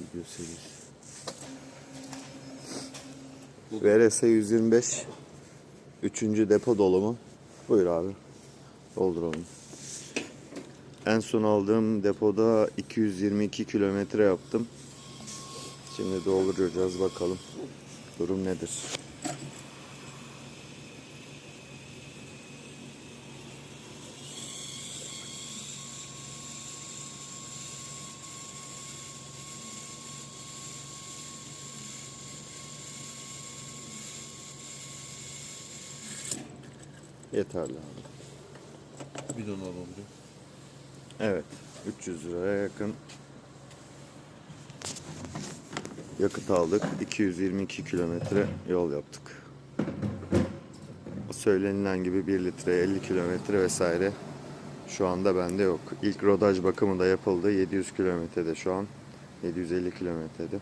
Video serisi. VRS 125 Üçüncü depo dolumu. Buyur abi. Dolduralım. En son aldığım depoda 222 kilometre yaptım. Şimdi dolduracağız bakalım. Durum nedir? Yeterli abi. Bidon alalım. Evet. 300 liraya yakın yakıt aldık. 222 kilometre yol yaptık. Söylenilen gibi 1 litre 50 kilometre vesaire şu anda bende yok. İlk rodaj bakımı da yapıldı. 700 kilometrede şu an. 750 kilometrede.